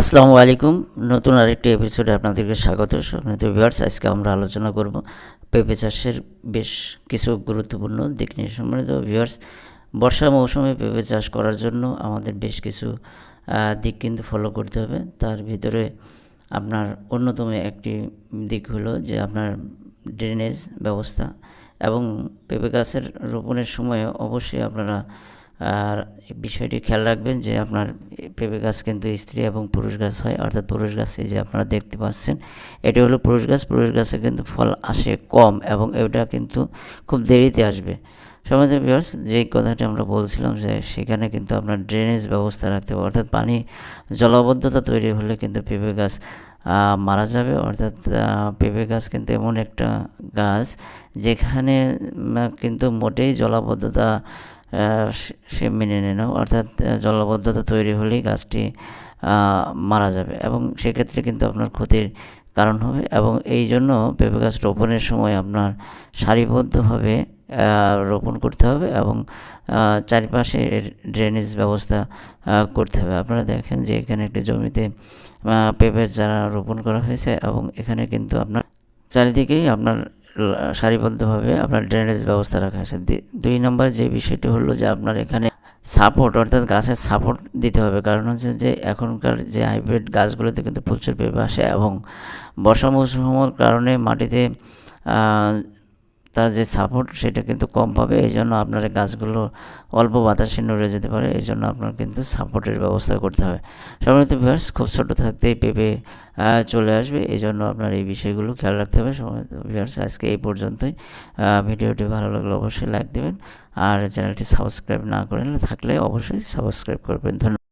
আসসালামু আলাইকুম। নতুন আরেকটি এপিসোডে আপনাদেরকে স্বাগত। সম্মানিত ভিউয়ার্স আজকে আমরা আলোচনা করব পেঁপে চাষের বেশ কিছু গুরুত্বপূর্ণ দিক নিয়ে। সম্মানিত ভিউয়ার্স বর্ষা মৌসুমে পেঁপে চাষ করার জন্য আমাদের বেশ কিছু দিক কিন্তু ফলো করতে হবে। তার ভিতরে আপনার অন্যতম একটি দিক হলো যে আপনার ড্রেনেজ ব্যবস্থা এবং পেঁপে গাছের রোপণের সময় অবশ্যই আপনারা আর বিষয়টি খেয়াল রাখবেন যে আপনার পেঁপে গাছ কিন্তু স্ত্রী এবং পুরুষ গাছ হয়, অর্থাৎ পুরুষ গাছে যে আপনারা দেখতে পাচ্ছেন, এটি হলো পুরুষ গাছ। পুরুষ গাছে কিন্তু ফল আসে কম এবং এটা কিন্তু খুব দেরিতে আসবে। সমাজে ভিউয়ার্স যেই কথাটি আমরা বলছিলাম যে সেখানে কিন্তু আপনার ড্রেনেজ ব্যবস্থা রাখতে হবে, অর্থাৎ পানি জলাবদ্ধতা তৈরি হলে কিন্তু পেঁপে গাছ মারা যাবে। অর্থাৎ পেঁপে গাছ কিন্তু এমন একটা গাছ যেখানে কিন্তু মোটেই জলাবদ্ধতা সে- মেনে নেয় না অর্থাৎ জলাবদ্ধতা তৈরি হলেই গাছটি মারা যাবে এবং সেক্ষেত্রে কিন্তু আপনার ক্ষতির কারণ হবে এবং এই জন্য পেঁপে গাছ রোপণের সময় আপনার সারিবদ্ধভাবে রোপণ করতে হবে এবং চারিপাশে ড্রেনেজ ব্যবস্থা করতে হবে। আপনারা দেখেন যে এখানে একটি জমিতে পেঁপের চারা রোপণ করা হয়েছে এবং এখানে কিন্তু আপনার চারিদিকেই আপনার সারিবদ্ধভাবে আপনার ড্রেনেজ ব্যবস্থা রাখা আছে। দুই নম্বর যে বিষয়টি হলো যে আপনার এখানে সাপোর্ট অর্থাৎ গাছের সাপোর্ট দিতে হবে। কারণ হচ্ছে যে এখনকার যে হাইব্রিড গাছগুলোতে কিন্তু প্রচুর পেঁপে আসে এবং বর্ষা মৌসুমের কারণে মাটিতে তার যে সাপোর্ট সেটা কিন্তু কম পাবে এই জন্য আপনার গাছগুলো অল্প বাতাসে নড়ে যেতে পারে এই জন্য আপনার কিন্তু সাপোর্টের ব্যবস্থা করতে হবে। সম্মানিত ভিউয়ার্স খুব ছোটো থাকতেই পেঁপে চলে আসবে এই জন্য আপনার এই বিষয়গুলো খেয়াল রাখতে হবে। সম্মানিত ভিউয়ার্স আজকে এই পর্যন্তই। ভিডিওটি ভালো লাগলে অবশ্যই লাইক দেবেন, আর চ্যানেলটি সাবস্ক্রাইব না করেন থাকলে অবশ্যই সাবস্ক্রাইব করবেন। ধন্যবাদ।